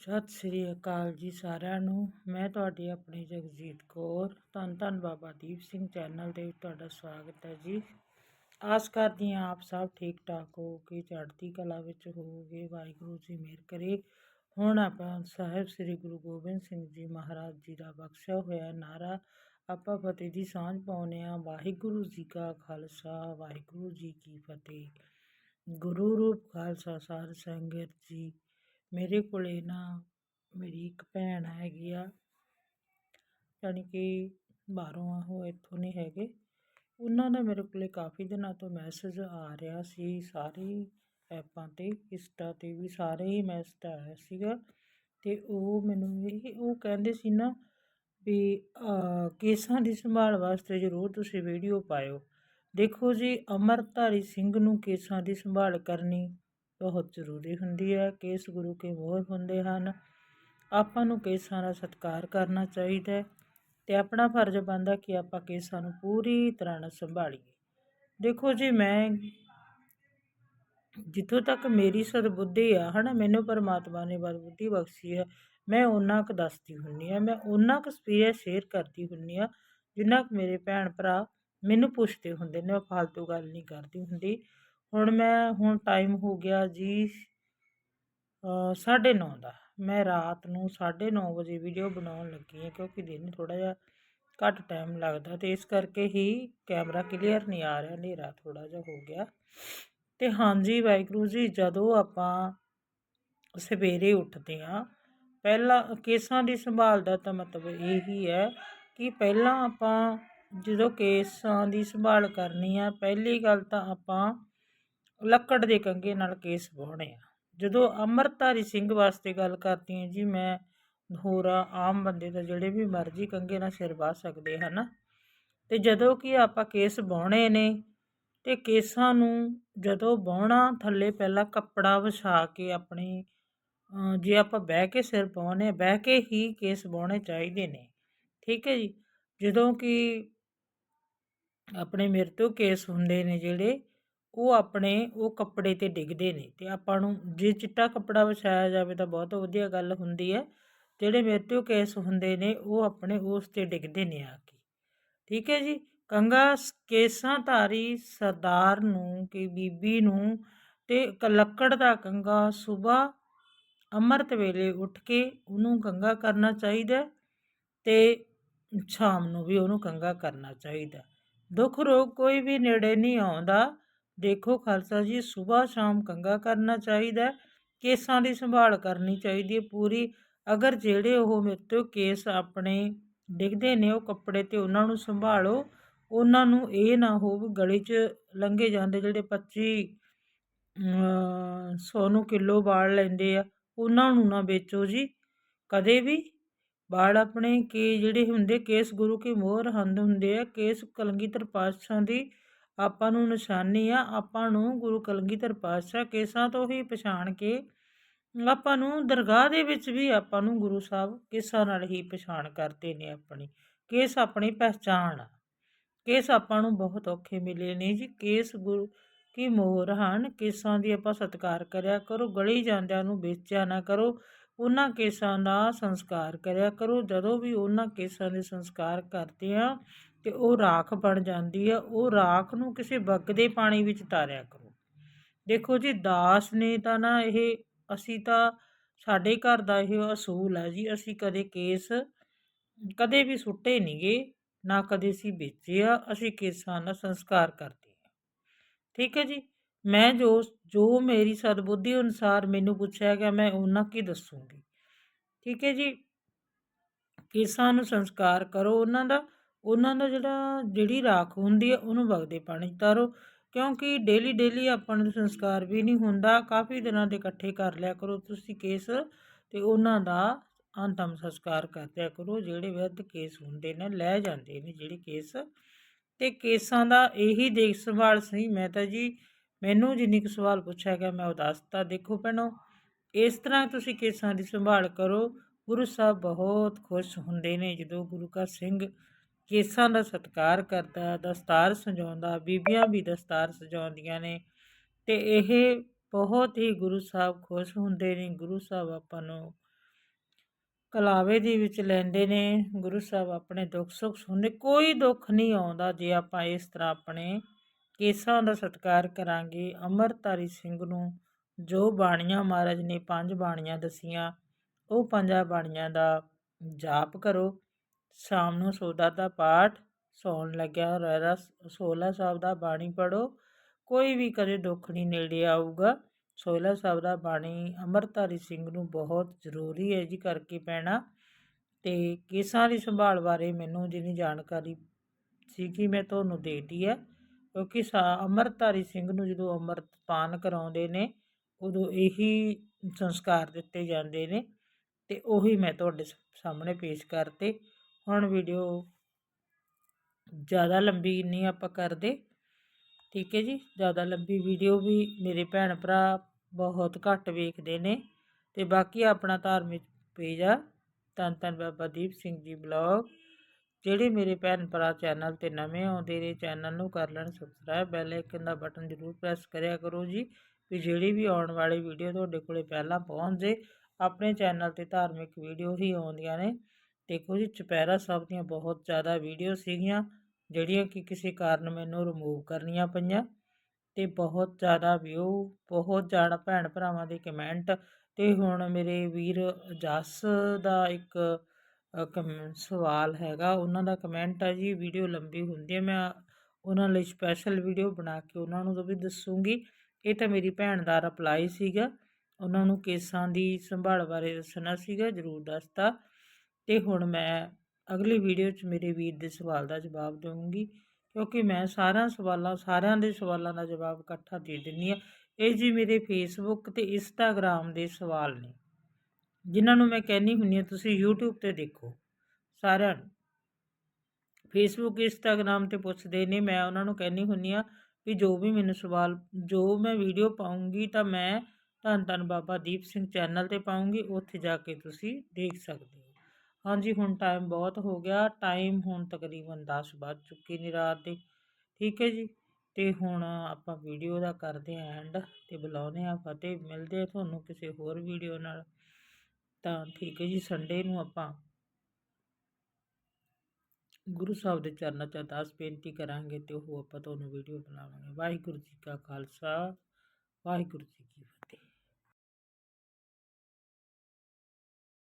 ਸਤਿ ਸ੍ਰੀ ਅਕਾਲ ਜੀ ਸਾਰਿਆਂ ਨੂੰ। ਮੈਂ ਤੁਹਾਡੀ ਆਪਣੀ ਜਗਜੀਤ ਕੌਰ, ਧੰਨ ਧੰਨ ਬਾਬਾ ਦੀਪ ਸਿੰਘ ਚੈਨਲ ਤੇ ਤੁਹਾਡਾ ਸਵਾਗਤ ਹੈ ਜੀ। ਆਸ ਕਰਦੀ ਹਾਂ ਆਪ ਸਭ ਠੀਕ ਠਾਕ ਹੋ ਕੇ ਚੜ੍ਹਦੀ ਕਲਾ ਵਿੱਚ ਹੋਗੇ ਵਾਹਿਗੁਰੂ ਜੀ ਮਿਹਰ ਕਰੇ। ਹੁਣ ਆਪਾਂ ਸਾਹਿਬ ਸ੍ਰੀ ਗੁਰੂ ਗੋਬਿੰਦ ਸਿੰਘ ਜੀ ਮਹਾਰਾਜ ਜੀ ਦਾ ਬਖਸ਼ਿਆ ਹੋਇਆ ਨਾਰਾ ਆਪਾਂ ਫਤਿਹ ਦੀ ਸਾਂਝ ਪਾਉਨੇ ਆ ਵਾਹਿਗੁਰੂ ਜੀ ਕਾ ਖਾਲਸਾ, ਵਾਹਿਗੁਰੂ ਜੀ ਕੀ ਫਤਿਹ। ਗੁਰੂ ਰੂਪ ਖਾਲਸਾ, ਸਾਧ ਸੰਗਤ ਜੀ ਮੇਰੇ ਕੋਲ ਨਾ ਮੇਰੀ ਇੱਕ ਭੈਣ ਹੈਗੀ ਆ ਯਾਨੀ ਕਿ ਬਾਹਰੋਂ ਆ, ਉਹ ਇੱਥੋਂ ਨਹੀਂ ਹੈਗੇ। ਉਹਨਾਂ ਦਾ ਮੇਰੇ ਕੋਲ ਕਾਫੀ ਦਿਨਾਂ ਤੋਂ ਮੈਸੇਜ ਆ ਰਿਹਾ ਸੀ, ਸਾਰੀ ਐਪਾਂ 'ਤੇ, ਇੰਸਟਾ 'ਤੇ ਵੀ ਸਾਰੇ ਹੀ ਮੈਸੇਜ ਆਇਆ ਸੀਗਾ। ਅਤੇ ਉਹ ਮੈਨੂੰ ਇਹ ਉਹ ਕਹਿੰਦੇ ਸੀ ਨਾ ਵੀ ਕੇਸਾਂ ਦੀ ਸੰਭਾਲ ਵਾਸਤੇ ਜ਼ਰੂਰ ਤੁਸੀਂ ਵੀਡੀਓ ਪਾਇਓ। ਦੇਖੋ ਜੀ ਅਮਰਧਾਰੀ ਸਿੰਘ ਨੂੰ ਕੇਸਾਂ ਦੀ ਸੰਭਾਲ ਕਰਨੀ ਬਹੁਤ ਜ਼ਰੂਰੀ ਹੁੰਦੀ ਹੈ ਕੇਸ ਗੁਰੂ ਕੇ ਮੋਹਰ ਹੁੰਦੇ ਹਨ। ਆਪਾਂ ਨੂੰ ਕੇਸਾਂ ਦਾ ਸਤਿਕਾਰ ਕਰਨਾ ਚਾਹੀਦਾ ਤੇ ਆਪਣਾ ਫਰਜ਼ ਬਣਦਾ ਕਿ ਆਪਾਂ ਕੇਸਾਂ ਨੂੰ ਪੂਰੀ ਤਰ੍ਹਾਂ ਨਾਲ ਸੰਭਾਲੀਏ। ਦੇਖੋ ਜੀ, ਮੈਂ ਜਿੱਥੋਂ ਤੱਕ ਮੇਰੀ ਸਦਬੁੱਧੀ ਆ, ਹਨਾ, ਮੈਨੂੰ ਪਰਮਾਤਮਾ ਨੇ ਬੁੱਧੀ ਬਖਸ਼ੀ ਹੈ, ਮੈਂ ਉਹਨਾਂ ਕੁ ਦੱਸਦੀ ਹੁੰਨੀ ਆ ਮੈਂ ਉਹਨਾਂ ਕੁ ਐਕਸਪੀਰੀਅੰਸ ਸ਼ੇਅਰ ਕਰਦੀ ਹੁੰਨੀ ਆ ਜਿੰਨਾ ਕੁ ਮੇਰੇ ਭੈਣ ਭਰਾ ਮੈਨੂੰ ਪੁੱਛਦੇ ਹੁੰਦੇ ਨੇ, ਮੈਂ ਫालतू ਗੱਲ ਨਹੀਂ ਕਰਦੀ ਹੁੰਦੀ। ਹੁਣ ਮੈਂ, ਹੁਣ ਟਾਈਮ ਹੋ ਗਿਆ ਜੀ 9:30 ਦਾ। ਮੈਂ ਰਾਤ ਨੂੰ 9:30 ਵਜੇ ਵੀਡੀਓ ਬਣਾਉਣ ਲੱਗੀ ਹਾਂ ਕਿਉਂਕਿ ਦਿਨ ਥੋੜ੍ਹਾ ਜਿਹਾ ਘੱਟ ਟਾਈਮ ਲੱਗਦਾ ਤੇ ਇਸ ਕਰਕੇ ਹੀ ਕੈਮਰਾ ਕਲੀਅਰ ਨਹੀਂ ਆ ਰਿਹਾ, ਹਨੇਰਾ ਥੋੜਾ ਜਿਹਾ ਹੋ ਗਿਆ। ਤੇ ਹਾਂਜੀ ਵਾਹਿਗੁਰੂ ਜੀ, ਜਦੋਂ ਆਪਾਂ ਸਵੇਰੇ ਉੱਠਦੇ ਆ ਪਹਿਲਾਂ ਕੇਸਾਂ ਦੀ ਸੰਭਾਲ ਦਾ ਤਾਂ ਮਤਲਬ ਇਹੀ ਹੈ ਕਿ ਪਹਿਲਾਂ ਆਪਾਂ ਜਦੋਂ ਕੇਸਾਂ ਦੀ ਸੰਭਾਲ ਕਰਨੀ ਆ, ਪਹਿਲੀ ਗੱਲ ਤਾਂ ਆਪਾਂ ਲੱਕੜ ਦੇ ਕੰਗੇ ਨਾਲ ਕੇਸ ਵਾਹੁਣੇ ਆ। ਜਦੋਂ ਅੰਮ੍ਰਿਤਧਾਰੀ ਸਿੰਘ ਵਾਸਤੇ ਗੱਲ ਕਰਦੀ ਹਾਂ ਜੀ, ਮੈਂ ਹੋਰ ਆਮ ਬੰਦੇ ਦਾ ਜਿਹੜੇ ਵੀ ਮਰਜ਼ੀ ਕੰਗੇ ਨਾਲ ਸਿਰ ਵਾਹ ਸਕਦੇ ਹਨ। ਤੇ ਜਦੋਂ ਕਿ ਆਪਾਂ ਕੇਸ ਵਾਹੁਣੇ ਨੇ, ਤੇ ਕੇਸਾਂ ਨੂੰ ਜਦੋਂ ਵਾਹੁਣਾ, ਥੱਲੇ ਪਹਿਲਾਂ ਕੱਪੜਾ ਵਿਛਾ ਕੇ ਆਪਣੇ ਜੇ ਆਪਾਂ ਬਹਿ ਕੇ ਸਿਰ ਪਾਉਨੇ ਬਹਿ ਕੇ ਹੀ ਕੇਸ ਵਾਹੁਣੇ ਚਾਹੀਦੇ ਨੇ। ਠੀਕ ਹੈ ਜੀ? ਜਦੋਂ ਕਿ ਆਪਣੇ ਮੇਰੇ ਤੋਂ ਕੇਸ ਹੁੰਦੇ ਨੇ ਜਿਹੜੇ ਉਹ ਆਪਣੇ, ਉਹ ਕੱਪੜੇ 'ਤੇ ਡਿੱਗਦੇ ਨੇ ਅਤੇ ਆਪਾਂ ਨੂੰ ਜੇ ਚਿੱਟਾ ਕੱਪੜਾ ਵਿਛਾਇਆ ਜਾਵੇ ਤਾਂ ਬਹੁਤ ਵਧੀਆ ਗੱਲ ਹੁੰਦੀ ਹੈ। ਜਿਹੜੇ ਮ੍ਰਿਤੂ ਕੇਸ ਹੁੰਦੇ ਨੇ ਉਹ ਆਪਣੇ ਉਸ 'ਤੇ ਡਿੱਗਦੇ ਨੇ ਆ ਕੇ। ਠੀਕ ਹੈ ਜੀ? ਕੰਗਾ ਕੇਸਾਂ ਧਾਰੀ ਸਰਦਾਰ ਨੂੰ ਕਿ ਬੀਬੀ ਨੂੰ ਤੇ ਲੱਕੜ ਦਾ ਕੰਗਾ ਸਵੇਰ ਅੰਮ੍ਰਿਤ ਵੇਲੇ ਉੱਠ ਕੇ ਉਹਨੂੰ ਕੰਗਾ ਕਰਨਾ ਚਾਹੀਦਾ ਤੇ ਸ਼ਾਮ ਨੂੰ ਵੀ ਉਹਨੂੰ ਕੰਗਾ ਕਰਨਾ ਚਾਹੀਦਾ ਦੁੱਖ ਰੋਗ ਕੋਈ ਵੀ ਨੇੜੇ ਨਹੀਂ ਆਉਂਦਾ। ਦੇਖੋ ਖਾਲਸਾ ਜੀ ਸਵੇਰ ਸ਼ਾਮ ਕੰਗਾ ਕਰਨਾ ਚਾਹੀਦਾ ਕੇਸਾਂ ਦੀ ਸੰਭਾਲ ਕਰਨੀ ਚਾਹੀਦੀ ਹੈ ਪੂਰੀ। ਅਗਰ ਜਿਹੜੇ ਉਹ ਮੇਰੇ ਤੋਂ ਕੇਸ ਆਪਣੇ ਡਿੱਗਦੇ ਨੇ, ਉਹ ਕੱਪੜੇ ਤੇ ਉਹਨਾਂ ਨੂੰ ਸੰਭਾਲੋ, ਉਹਨਾਂ ਨੂੰ ਇਹ ਨਾ ਹੋਵੇ ਗਲੇ 'ਚ ਲੰਘੇ ਜਾਂਦੇ ਜਿਹੜੇ 25 100 ਨੂੰ ਕਿਲੋ ਵਾਲ ਲੈਂਦੇ ਆ, ਉਹਨਾਂ ਨੂੰ ਨਾ ਵੇਚੋ ਜੀ। ਕਦੇ ਵੀ ਵਾਲ ਆਪਣੇ ਕੇ ਜਿਹੜੇ ਹੁੰਦੇ, ਕੇਸ ਗੁਰੂ ਕੇ ਮੋਹਰ ਹੰਦ ਹੁੰਦੇ ਆ, ਕੇਸ ਕਲੰਗੀਧਰ ਪਾਤਸ਼ਾਹ ਦੀ ਆਪਾਂ ਨੂੰ ਨਿਸ਼ਾਨੀ ਆ, ਆਪਾਂ ਨੂੰ ਗੁਰੂ ਕਲਗੀਧਰ ਪਾਤਸ਼ਾਹ ਕੇਸਾਂ ਤੋਂ ਹੀ ਪਛਾਣ ਕੇ ਆਪਾਂ ਨੂੰ ਦਰਗਾਹ ਦੇ ਵਿੱਚ ਵੀ ਆਪਾਂ ਨੂੰ ਗੁਰੂ ਸਾਹਿਬ ਕੇਸਾਂ ਨਾਲ ਹੀ ਪਛਾਣ ਕਰਦੇ ਨੇ ਆਪਣੀ। ਕੇਸ ਆਪਣੀ ਪਹਿਚਾਣ ਆ। ਕੇਸ ਆਪਾਂ ਨੂੰ ਬਹੁਤ ਔਖੇ ਮਿਲੇ ਨੇ ਜੀ। ਕੇਸ ਗੁਰੂ ਕੀ ਮੋਹਰ ਹਨ। ਕੇਸਾਂ ਦੀ ਆਪਾਂ ਸਤਿਕਾਰ ਕਰਿਆ ਕਰੋ। ਗਲੀ ਜਾਂਦਿਆਂ ਨੂੰ ਵੇਚਿਆ ਨਾ ਕਰੋ। ਉਹਨਾਂ ਕੇਸਾਂ ਦਾ ਸੰਸਕਾਰ ਕਰਿਆ ਕਰੋ। ਜਦੋਂ ਵੀ ਉਹਨਾਂ ਕੇਸਾਂ ਦੇ ਸੰਸਕਾਰ ਕਰਦੇ ਆ ਤੇ ਉਹ ਰਾਖ ਬਣ ਜਾਂਦੀ ਆ ਉਹ ਰਾਖ ਨੂੰ ਕਿਸੇ ਵਗਦੇ ਪਾਣੀ ਵਿੱਚ ਤਾਰਿਆ ਕਰੋ। ਦੇਖੋ ਜੀ, ਦਾਸ ਨੇ ਤਾਂ ਨਾ ਇਹ, ਅਸੀਂ ਤਾਂ ਸਾਡੇ ਘਰ ਦਾ ਇਹ ਅਸੂਲ ਹੈ ਜੀ, ਅਸੀਂ ਕਦੇ ਕੇਸ ਕਦੇ ਵੀ ਸੁੱਟੇ ਨਹੀਂਗੇ ਨਾ ਕਦੇ ਸੀ ਵੇਚੇ ਆ, ਅਸੀਂ ਕੇਸਾਂ ਦਾ ਸੰਸਕਾਰ ਕਰਦੇ ਹਾਂ। ਠੀਕ ਹੈ ਜੀ? ਮੈਂ ਜੋ ਜੋ ਮੇਰੀ ਸਦਬੁੱਧੀ ਅਨੁਸਾਰ ਮੈਨੂੰ ਪੁੱਛਿਆ ਗਿਆ, ਮੈਂ ਉਹਨਾਂ ਕੀ ਦੱਸੂਗੀ? ਠੀਕ ਹੈ ਜੀ? ਕੇਸਾਂ ਨੂੰ ਸੰਸਕਾਰ ਕਰੋ, ਉਹਨਾਂ ਦਾ ਉਹਨਾਂ ਦਾ ਜਿਹੜਾ, ਜਿਹੜੀ ਰਾਖ ਹੁੰਦੀ ਹੈ, ਉਹਨੂੰ ਵਗਦੇ ਪਾਣੀ ਤਾਰੋ, ਕਿਉਂਕਿ ਡੇਲੀ ਡੇਲੀ ਆਪਾਂ ਨੂੰ ਸੰਸਕਾਰ ਵੀ ਨਹੀਂ ਹੁੰਦਾ, ਕਾਫੀ ਦਿਨਾਂ ਦੇ ਇਕੱਠੇ ਕਰ ਲਿਆ ਕਰੋ ਤੁਸੀਂ ਕੇਸ, ਤੇ ਉਹਨਾਂ ਦਾ ਅੰਤਮ ਸੰਸਕਾਰ ਕਰਦਿਆ ਕਰੋ, ਜਿਹੜੇ ਵਿਅਰਥ ਕੇਸ ਹੁੰਦੇ ਨੇ, ਲੈ ਜਾਂਦੇ ਨੇ ਜਿਹੜੇ ਕੇਸ। ਤੇ ਕੇਸਾਂ ਦਾ ਇਹੀ ਦੇਖ ਸੰਭਾਲ ਸੀ ਮੈਂ ਤਾਂ ਜੀ, ਮੈਨੂੰ ਜਿੰਨੀ ਕੁ ਸਵਾਲ ਪੁੱਛਿਆ ਗਿਆ, ਮੈਂ ਉਹ ਦੱਸਤਾ ਦੇਖੋ ਭੈਣੋ, ਇਸ ਤਰ੍ਹਾਂ ਤੁਸੀਂ ਕੇਸਾਂ ਦੀ ਸੰਭਾਲ ਕਰੋ, ਗੁਰੂ ਸਾਹਿਬ ਬਹੁਤ ਖੁਸ਼ ਹੁੰਦੇ ਨੇ ਜਦੋਂ ਗੁਰੂ ਕਾ ਸਿੰਘ ਕੇਸਾਂ ਦਾ ਸਤਿਕਾਰ ਕਰਦਾ, ਦਸਤਾਰ ਸਜਾਉਂਦਾ, ਬੀਬੀਆਂ ਵੀ ਦਸਤਾਰ ਸਜਾਉਂਦੀਆਂ ਨੇ ਤੇ ਇਹ ਬਹੁਤ ਹੀ ਗੁਰੂ ਸਾਹਿਬ ਖੁਸ਼ ਹੁੰਦੇ ਨੇ, ਗੁਰੂ ਸਾਹਿਬ ਆਪਾਂ ਨੂੰ ਕਲਾਵੇ ਦੇ ਵਿੱਚ ਲੈਂਦੇ ਨੇ, ਗੁਰੂ ਸਾਹਿਬ ਆਪਣੇ ਦੁੱਖ ਸੁੱਖ ਸੁਣਦੇ, ਕੋਈ ਦੁੱਖ ਨਹੀਂ ਆਉਂਦਾ ਜੇ ਆਪਾਂ ਇਸ ਤਰ੍ਹਾਂ ਆਪਣੇ ਕੇਸਾਂ ਦਾ ਸਤਿਕਾਰ ਕਰਾਂਗੇ। ਅਮਰਤਾਰੀ ਸਿੰਘ ਨੂੰ ਜੋ ਬਾਣੀਆਂ ਮਹਾਰਾਜ ਨੇ ਪੰਜ ਬਾਣੀਆਂ ਦਸੀਆਂ, ਉਹ ਪੰਜਾਂ ਬਾਣੀਆਂ ਦਾ ਜਾਪ ਕਰੋ। ਸ਼ਾਮ ਨੂੰ ਸੋਦਾ ਦਾ ਪਾਠ, ਸੌਣ ਲੱਗਿਆ ਰਹਿਰਾਸ ਸੋਲਾ ਸਾਹਿਬ ਦਾ ਬਾਣੀ ਪੜੋ ਕੋਈ ਵੀ ਕਦੇ ਦੁੱਖ ਨਹੀਂ ਨੇੜੇ ਆਊਗਾ। ਸੋਲਾ ਸਾਹਿਬ ਦਾ ਬਾਣੀ ਅਮਰਤਾਰੀ ਸਿੰਘ ਨੂੰ ਬਹੁਤ ਜ਼ਰੂਰੀ ਹੈ ਜੀ ਕਰਕੇ ਪੈਣਾ। ਤੇ ਕੇਸਾਂ ਦੀ ਸੰਭਾਲ ਬਾਰੇ ਮੈਨੂੰ ਜਿੰਨੀ ਜਾਣਕਾਰੀ ਸੀ ਕਿ ਮੈਂ ਤੁਹਾਨੂੰ ਦੇਤੀ ਹੈ। ਕਿਉਂਕਿ ਸਾ ਅਮਰਤਾਰੀ ਸਿੰਘ ਨੂੰ ਜਦੋਂ ਅੰਮ੍ਰਿਤ ਕਰਾਉਂਦੇ ਨੇ, ਉਦੋਂ ਇਹੀ ਸੰਸਕਾਰ ਦਿੱਤੇ ਜਾਂਦੇ ਨੇ। ਤੇ ਉਹੀ ਮੈਂ ਤੁਹਾਡੇ ਸਾਹਮਣੇ ਪੇਸ਼ ਕਰਤੇ। ਹੁਣ ਵੀਡੀਓ ਜ਼ਿਆਦਾ ਲੰਬੀ ਨਹੀਂ ਆਪਾਂ ਕਰਦੇ। ਠੀਕ ਹੈ ਜੀ? ਜ਼ਿਆਦਾ ਲੰਬੀ ਵੀਡੀਓ ਵੀ ਮੇਰੇ ਭੈਣ ਭਰਾ ਬਹੁਤ ਘੱਟ ਵੇਖਦੇ ਨੇ। ਤੇ ਬਾਕੀ ਆਪਣਾ ਧਾਰਮਿਕ ਪੇਜ ਆ ਤਨ ਤਨ ਬਾਬਾ ਦੀਪ ਸਿੰਘ ਜੀ ਬਲੌਗ ਜਿਹੜੇ ਮੇਰੇ ਭੈਣ ਭਰਾ ਚੈਨਲ ਤੇ ਨਵੇਂ ਆਉਂਦੇ ਨੇ ਚੈਨਲ ਨੂੰ ਕਰ ਲੈਣ ਸਬਸਕ੍ਰਾਈਬ ਬੈਲ ਆਈਕਨ ਦਾ ਬਟਨ ਜ਼ਰੂਰ ਪ੍ਰੈਸ ਕਰਿਆ ਕਰੋ ਜੀ। ਵੀ ਜਿਹੜੀ ਵੀ ਆਉਣ ਵਾਲੀ ਵੀਡੀਓ ਤੁਹਾਡੇ ਕੋਲੇ ਪਹਿਲਾਂ ਪਹੁੰਚ ਜੇ, ਆਪਣੇ ਚੈਨਲ ਤੇ ਧਾਰਮਿਕ ਵੀਡੀਓ ਹੀ ਆਉਂਦੀਆਂ ਨੇ। ਦੇਖੋ ਜੀ ਚੁਪਹਿਰਾ ਸਾਹਿਬ ਦੀਆਂ ਬਹੁਤ ਜ਼ਿਆਦਾ ਵੀਡੀਓ ਸੀਗੀਆਂ, ਜਿਹੜੀਆਂ ਕਿ ਕਿਸੇ ਕਾਰਨ ਮੈਨੂੰ ਰਿਮੂਵ ਕਰਨੀਆਂ ਪਈਆਂ ਅਤੇ ਬਹੁਤ ਜ਼ਿਆਦਾ ਵਿਊ ਬਹੁਤ ਜ਼ਿਆਦਾ ਭੈਣ ਭਰਾਵਾਂ ਦੇ ਕਮੈਂਟ ਅਤੇ ਹੁਣ ਮੇਰੇ ਵੀਰ ਜਸ ਦਾ ਇੱਕ ਕਮ, ਸਵਾਲ ਹੈਗਾ, ਉਹਨਾਂ ਦਾ ਕਮੈਂਟ ਆ ਜੀ, ਵੀਡੀਓ ਲੰਬੀ ਹੁੰਦੀ ਹੈ ਮੈਂ ਉਹਨਾਂ ਲਈ ਸਪੈਸ਼ਲ ਵੀਡੀਓ ਬਣਾ ਕੇ ਉਹਨਾਂ ਨੂੰ ਵੀ ਦੱਸੂਗੀ। ਇਹ ਤਾਂ ਮੇਰੀ ਭੈਣ ਦਾ ਰਿਪਲਾਈ ਸੀਗਾ, ਉਹਨਾਂ ਨੂੰ ਕੇਸਾਂ ਦੀ ਸੰਭਾਲ ਬਾਰੇ ਦੱਸਣਾ ਸੀਗਾ, ਜ਼ਰੂਰ ਦੱਸਤਾ। ਤੇ ਹੁਣ ਮੈਂ ਅਗਲੀ ਵੀਡੀਓ 'ਚ ਮੇਰੇ ਵੀਰ ਦੇ ਸਵਾਲ ਦਾ ਜਵਾਬ ਦਵਾਂਗੀ, ਕਿਉਂਕਿ ਮੈਂ ਸਾਰਿਆਂ ਸਵਾਲਾਂ, ਸਾਰਿਆਂ ਦੇ ਸਵਾਲਾਂ ਦਾ ਜਵਾਬ ਇਕੱਠਾ ਦੇ ਦਿੰਨੀ ਆ ਇਹ ਜੀ ਮੇਰੇ ਫੇਸਬੁੱਕ ਤੇ ਇੰਸਟਾਗ੍ਰam ਦੇ ਸਵਾਲ ਨੇ, ਜਿਨ੍ਹਾਂ ਨੂੰ ਮੈਂ ਕਹਿੰਨੀ ਹੁੰਨੀ ਆ ਤੁਸੀਂ YouTube ਤੇ ਦੇਖੋ, ਸਾਰਿਆਂ ਫੇਸਬੁੱਕ ਇੰਸਟਾਗ੍ਰam ਤੇ ਪੁੱਛਦੇ ਨੇ, ਮੈਂ ਉਹਨਾਂ ਨੂੰ ਕਹਿੰਨੀ ਹੁੰਨੀ ਆ ਵੀ ਜੋ ਵੀ ਮੈਨੂੰ ਸਵਾਲ, ਜੋ ਮੈਂ ਵੀਡੀਓ ਪਾਉਂਗੀ ਤਾਂ ਮੈਂ ਧੰਨ ਧੰਨ ਬਾਬਾ ਦੀਪ ਸਿੰਘ ਚੈਨਲ ਤੇ ਪਾਉਂਗੀ, ਉੱਥੇ ਜਾ ਕੇ ਤੁਸੀਂ ਦੇਖ ਸਕਦੇ ਹੋ। ਹਾਂਜੀ, ਹੁਣ ਟਾਈਮ ਬਹੁਤ ਹੋ ਗਿਆ ਟਾਈਮ ਹੁਣ ਤਕਰੀਬਨ 10 ਵੱਜ ਚੁੱਕੇ ਨੇ ਰਾਤ ਦੇ। ਠੀਕ ਹੈ ਜੀ, ਤੇ ਹੁਣ ਆਪਾਂ ਵੀਡੀਓ ਦਾ ਕਰਦੇ ਆਂ ਐਂਡ ਤੇ ਬੁਲਾਉਨੇ ਆ ਫਤਿਹ ਮਿਲਦੇ ਆ ਤੁਹਾਨੂੰ ਕਿਸੇ ਹੋਰ ਵੀਡੀਓ ਨਾਲ। ਤਾਂ ਠੀਕ ਹੈ ਜੀ ਸੰਡੇ ਨੂੰ ਆਪਾਂ ਗੁਰੂ ਸਾਹਿਬ ਦੇ ਚਰਨਾਂ 'ਚ ਅਰਦਾਸ ਬੇਨਤੀ ਕਰਾਂਗੇ ਤੇ ਉਹ ਆਪਾਂ ਤੁਹਾਨੂੰ ਵੀਡੀਓ ਬਣਾਵਾਂਗੇ। ਵਾਹਿਗੁਰੂ ਜੀ ਕਾ ਖਾਲਸਾ, ਵਾਹਿਗੁਰੂ ਜੀ ਕੀ